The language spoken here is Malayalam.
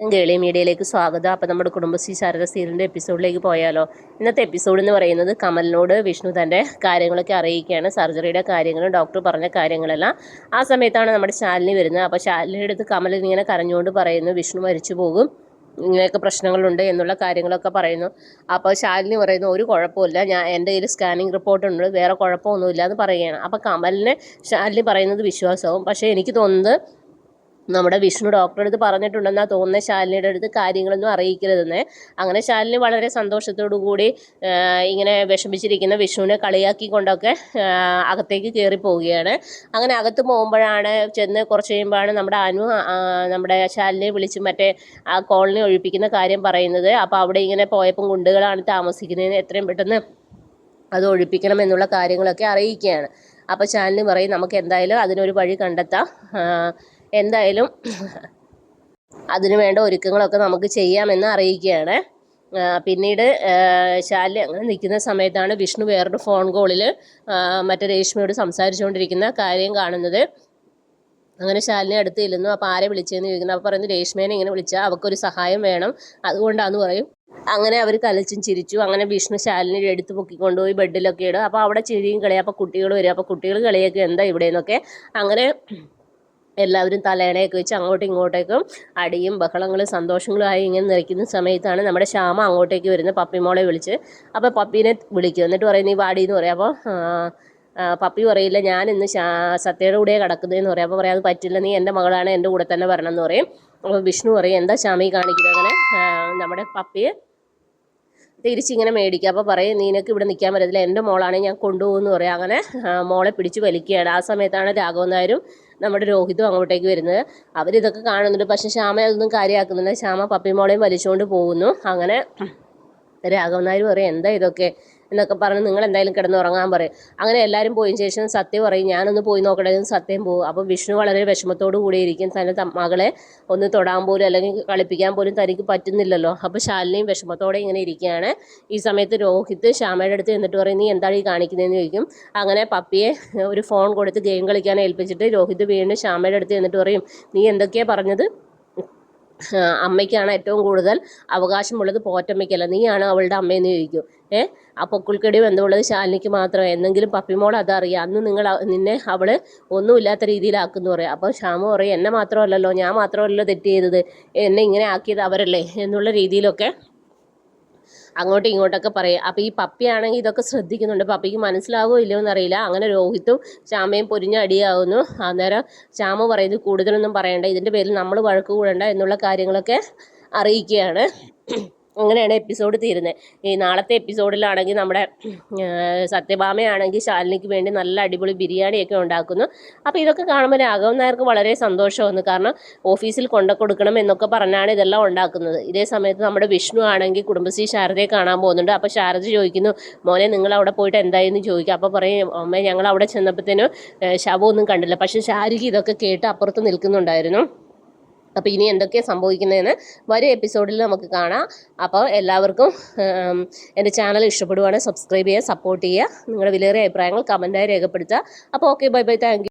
ഗേളി മീഡിയയിലേക്ക് സ്വാഗതം. അപ്പോൾ നമ്മുടെ കുടുംബശ്രീ ശാരദ സീരിയലിന്റെ എപ്പിസോഡിലേക്ക് പോയാലോ. ഇന്നത്തെ എപ്പിസോഡ് എന്ന് പറയുന്നത് കമലിനോട് വിഷ്ണു തന്റെ കാര്യങ്ങളൊക്കെ അറിയിക്കുകയാണ്. സർജറിയുടെ കാര്യങ്ങളും ഡോക്ടർ പറഞ്ഞ കാര്യങ്ങളെല്ലാം ആ സമയത്താണ് നമ്മുടെ ശാലിനി വരുന്നത്. അപ്പോൾ ശാലിനിയുടെ അടുത്ത് കമൽ ഇങ്ങനെ കരഞ്ഞുകൊണ്ട് പറയുന്നു വിഷ്ണു മരിച്ചു പോകും. ഇങ്ങനെയൊക്കെ പ്രശ്നങ്ങളുണ്ട് എന്നുള്ള കാര്യങ്ങളൊക്കെ പറയുന്നു. അപ്പോൾ ശാലിനി പറയുന്നു ഒരു കുഴപ്പമില്ല ഞാൻ എന്റെ കയ്യിൽ സ്കാനിങ് റിപ്പോർട്ട് ഉണ്ട് വേറെ കുഴപ്പമൊന്നുമില്ല എന്ന് പറയുകയാണ്. അപ്പോൾ കമലിനെ ശാലിനി പറയുന്നത് വിശ്വാസവും. പക്ഷേ എനിക്ക് തോന്നുന്നത് നമ്മുടെ വിഷ്ണു ഡോക്ടറെ അടുത്ത് പറഞ്ഞിട്ടുണ്ടെന്നാ തോന്നുന്ന ശാലിനിയുടെ അടുത്ത് കാര്യങ്ങളൊന്നും അറിയിക്കരുതെന്ന്. അങ്ങനെ ശാലിനി വളരെ സന്തോഷത്തോടു കൂടി ഇങ്ങനെ വിഷമിച്ചിരിക്കുന്ന വിഷ്ണുവിനെ കളിയാക്കിക്കൊണ്ടൊക്കെ അകത്തേക്ക് കയറി പോവുകയാണ്. അങ്ങനെ അകത്ത് പോകുമ്പോഴാണ് ചെന്ന് കുറച്ച് കഴിയുമ്പോഴാണ് നമ്മുടെ അനു നമ്മുടെ ശാലിനിയെ വിളിച്ച് മറ്റേ ആ കോളനി ഒഴിപ്പിക്കുന്ന കാര്യം പറയുന്നത്. അപ്പോൾ അവിടെ ഇങ്ങനെ പോയപ്പം ഗുണ്ടുകളാണ് താമസിക്കുന്നതിന് എത്രയും പെട്ടെന്ന് അത് ഒഴിപ്പിക്കണം എന്നുള്ള കാര്യങ്ങളൊക്കെ അറിയിക്കുകയാണ്. അപ്പോൾ ശാലിനി പറയും നമുക്ക് എന്തായാലും അതിനൊരു വഴി കണ്ടെത്താം. എന്തായാലും അതിനു വേണ്ട ഒരുക്കങ്ങളൊക്കെ നമുക്ക് ചെയ്യാമെന്ന് അറിയിക്കുകയാണ്. പിന്നീട് ശാല്യ അങ്ങനെ നിൽക്കുന്ന സമയത്താണ് വിഷ്ണു വേറൊരു ഫോൺ കോളിൽ മറ്റേ രേഷ്മയോട് സംസാരിച്ചുകൊണ്ടിരിക്കുന്ന കാര്യം കാണുന്നത്. അങ്ങനെ ശാലിനെ അടുത്ത് ചെല്ലുന്നു. അപ്പോൾ ആരെ വിളിച്ചതെന്ന് ചോദിക്കുന്നു? അപ്പോൾ പറയുന്നു രേഷ്മേനെ ഇങ്ങനെ വിളിച്ചാൽ അവർക്കൊരു സഹായം വേണം. അതുകൊണ്ടാന്ന് പറയും. അങ്ങനെ അവർ കലച്ചും ചിരിച്ചു. അങ്ങനെ വിഷ്ണു ശാലിനെ എടുത്ത് പൊക്കിക്കൊണ്ടുപോയി ബെഡിലൊക്കെ ഇടും. അപ്പോൾ അവിടെ ചിരിയും കളിയും അപ്പോൾ കുട്ടികൾ വരും. അപ്പോൾ കുട്ടികൾ കളിയൊക്കെ എന്താ ഇവിടെ നിന്നൊക്കെ അങ്ങനെ എല്ലാവരും തലേണയൊക്കെ വെച്ച് അങ്ങോട്ടും ഇങ്ങോട്ടേക്കും അടിയും ബഹളങ്ങളും സന്തോഷങ്ങളും ആയി ഇങ്ങനെ നിറയ്ക്കുന്ന സമയത്താണ് നമ്മുടെ ശ്യാമ അങ്ങോട്ടേക്ക് വരുന്നത് പപ്പിമോളെ വിളിച്ച്. അപ്പോൾ പപ്പീനെ വിളിക്കും. എന്നിട്ട് പറയും നീ വാടി എന്ന് പറയും. അപ്പോൾ പപ്പി പറയില്ല ഞാൻ ഇന്ന് സത്യയുടെ കൂടെ കിടക്കുന്നതെന്ന് പറയും. അപ്പോൾ പറയാം അത് പറ്റില്ല നീ എന്റെ മകളാണ് എന്റെ കൂടെ തന്നെ വരണം എന്ന് പറയും. അപ്പോൾ വിഷ്ണു പറയും എന്താ ശ്യാമി കാണിക്കുന്നത്? അങ്ങനെ നമ്മുടെ പപ്പിയെ തിരിച്ചിങ്ങനെ മേടിക്കുക അപ്പോൾ പറയും നിനക്ക് ഇവിടെ നിൽക്കാൻ പറ്റത്തില്ല എന്റെ മോളാണ് ഞാൻ കൊണ്ടുപോകുമെന്ന് പറയാം. അങ്ങനെ മോളെ പിടിച്ച് വലിക്കുകയാണ്. ആ സമയത്താണ് രാഘവൻ നായരും നമ്മുടെ രോഹിതും അങ്ങോട്ടേക്ക് വരുന്നത്. അവരിതൊക്കെ കാണുന്നുണ്ട്. പക്ഷേ ശ്യാമ അതൊന്നും കാര്യമാക്കുന്നില്ല ശ്യാമ പപ്പി മോളെയും വലിച്ചുകൊണ്ട് പോകുന്നു. അങ്ങനെ രാഘവൻ നായർ പറയും എന്താ ഇതൊക്കെ? എന്നൊക്കെ പറഞ്ഞ് നിങ്ങൾ എന്തായാലും കിടന്ന് ഉറങ്ങാൻ പറയും. അങ്ങനെ എല്ലാവരും പോയതിന് ശേഷം സത്യം പറയും ഞാനൊന്ന് പോയി നോക്കട്ടെ സത്യം പോകും അപ്പോൾ വിഷ്ണു വളരെ വിഷമത്തോടു കൂടി ഇരിക്കും തന്റെ മകളെ ഒന്ന് തൊടാൻ പോലും അല്ലെങ്കിൽ കളിപ്പിക്കാൻ പോലും തനിക്ക് പറ്റുന്നില്ലല്ലോ. അപ്പോൾ ശാലിനിയും വിഷമത്തോടെ ഇങ്ങനെ ഇരിക്കുകയാണ്. ഈ സമയത്ത് രോഹിത് ശ്യാമയുടെ അടുത്ത് എന്നിട്ട് പറയും നീ എന്താണ് ഈ കാണിക്കുന്നതെന്ന് ചോദിക്കും. അങ്ങനെ പപ്പിയെ ഒരു ഫോൺ കൊടുത്ത് ഗെയിം കളിക്കാൻ ഏൽപ്പിച്ചിട്ട് രോഹിത് വീണ്ടും ശ്യാമയുടെ അടുത്ത് എന്നിട്ട് പറയും നീ എന്തൊക്കെയാണ് പറഞ്ഞത്? അമ്മയ്ക്കാണ് ഏറ്റവും കൂടുതൽ അവകാശമുള്ളത് പോറ്റമ്മയ്ക്കല്ല. നീയാണ് അവളുടെ അമ്മയെന്ന് ചോദിക്കും. ഏ? ആ പൊക്കിൾക്കടി എന്തുള്ളത് ശാലിനിക്ക് മാത്രമേ എന്നെങ്കിലും പപ്പിമോൾ അതറിയാം അന്ന് നിങ്ങൾ നിന്നെ അവൾ ഒന്നുമില്ലാത്ത രീതിയിലാക്കുന്നു പറയാം. അപ്പോൾ ശ്യാമ പറയും എന്നെ മാത്രമല്ലല്ലോ ഞാൻ മാത്രമല്ലല്ലോ തെറ്റ് ചെയ്തത്. എന്നെ ഇങ്ങനെ ആക്കിയത് അവരല്ലേ? എന്നുള്ള രീതിയിലൊക്കെ അങ്ങോട്ടും ഇങ്ങോട്ടൊക്കെ പറയും. അപ്പോൾ ഈ പപ്പിയാണെങ്കിൽ ഇതൊക്കെ ശ്രദ്ധിക്കുന്നുണ്ട്. പപ്പിക്ക് മനസ്സിലാവോ ഇല്ലയോ എന്നറിയില്ല. അങ്ങനെ രോഹിത്തും ശ്യാമയും പൊരിഞ്ഞ അടിയാവുന്നു. അന്നേരം ശ്യാമ പറയുന്നത് കൂടുതലൊന്നും പറയണ്ട. ഇതിന്റെ പേരിൽ നമ്മൾ വഴക്ക് കൂടണ്ട എന്നുള്ള കാര്യങ്ങളൊക്കെ അറിയിക്കുകയാണ്. അങ്ങനെയാണ് എപ്പിസോഡ് തീരുന്നത്. ഈ നാളത്തെ എപ്പിസോഡിലാണെങ്കിൽ നമ്മുടെ സത്യഭാമയാണെങ്കിൽ ശാലിനിക്ക് വേണ്ടി നല്ല അടിപൊളി ബിരിയാണിയൊക്കെ ഉണ്ടാക്കുന്നു. അപ്പോൾ ഇതൊക്കെ കാണുമ്പോൾ രാഘവൻ നായർക്ക് വളരെ സന്തോഷമാണ് കാരണം ഓഫീസിൽ കൊണ്ട കൊടുക്കണം എന്നൊക്കെ പറഞ്ഞാണ് ഇതെല്ലാം ഉണ്ടാക്കുന്നത്. ഇതേ സമയത്ത് നമ്മുടെ വിഷ്ണു ആണെങ്കിൽ കുടുംബശ്രീ ശാരദയെ കാണാൻ പോകുന്നുണ്ട്. അപ്പോൾ ശാരദ ചോദിക്കുന്നു മോനെ നിങ്ങൾ അവിടെ പോയിട്ട് എന്തായെന്ന് ചോദിക്കും. അപ്പോൾ പറയും അമ്മ ഞങ്ങൾ അവിടെ ചെന്നപ്പോഴത്തേനും ശവമൊന്നും കണ്ടില്ല. പക്ഷേ ശാരിക ഇതൊക്കെ കേട്ട് അപ്പുറത്ത് നിൽക്കുന്നുണ്ടായിരുന്നു. അപ്പോൾ ഇനി എന്തൊക്കെയാണ് സംഭവിക്കുന്നതെന്ന് വരും എപ്പിസോഡിൽ നമുക്ക് കാണാം. അപ്പോൾ എല്ലാവർക്കും എന്റെ ചാനൽ ഇഷ്ടപ്പെടുവാണെങ്കിൽ സബ്സ്ക്രൈബ് ചെയ്യുക സപ്പോർട്ട് ചെയ്യുക. നിങ്ങളുടെ വിലയേറിയ അഭിപ്രായങ്ങൾ കമന്റായി രേഖപ്പെടുത്തുക. അപ്പോൾ ഓക്കെ ബൈ ബൈ താങ്ക്